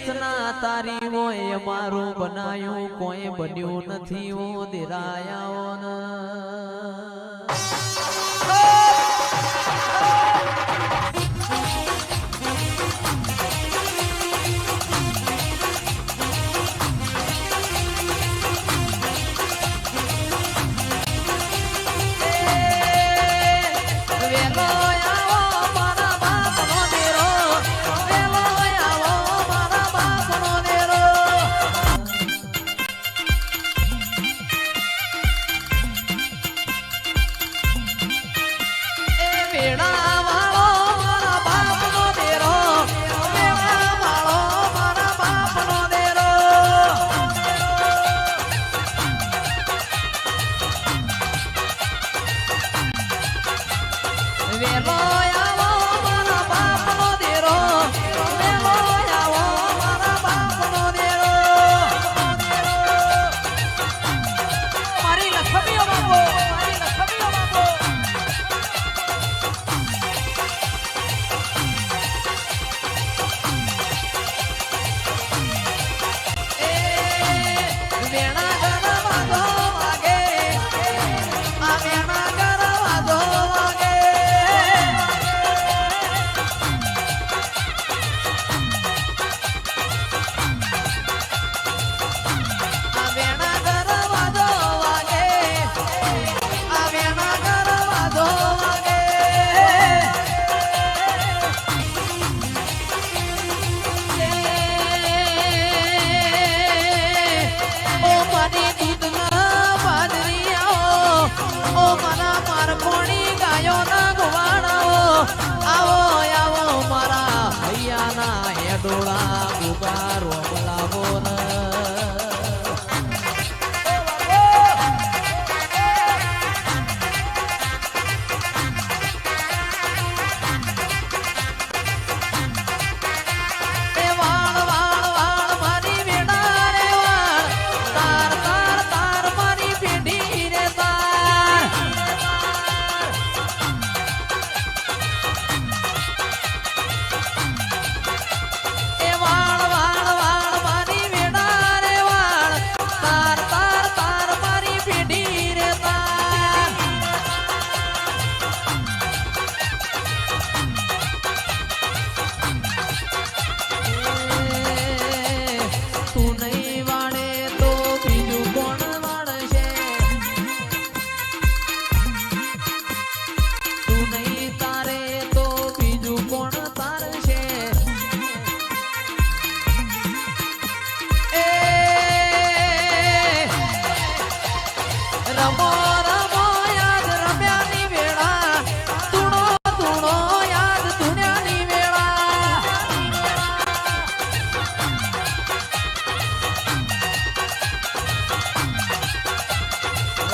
રચના તારી હોય મારું બનાયું કોઈ બન્યું નથી ઓ દિરાયા We're. ছেড়া ડોળા ગુગારો બોલાવો ને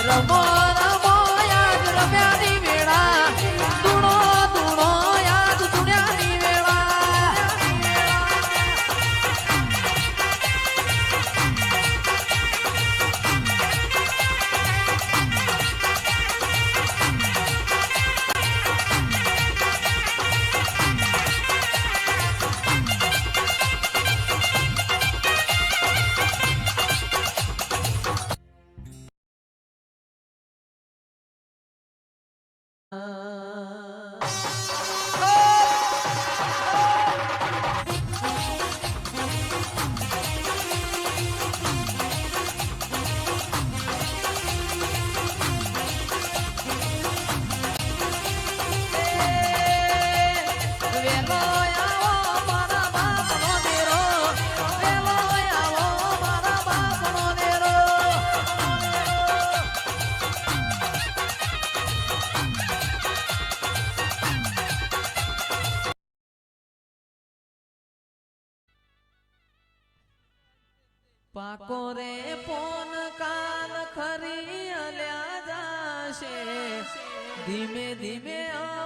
I robot. પાકો રે પોન કાલ ખરી અલ્યા જાશે. ધીમે ધીમે આ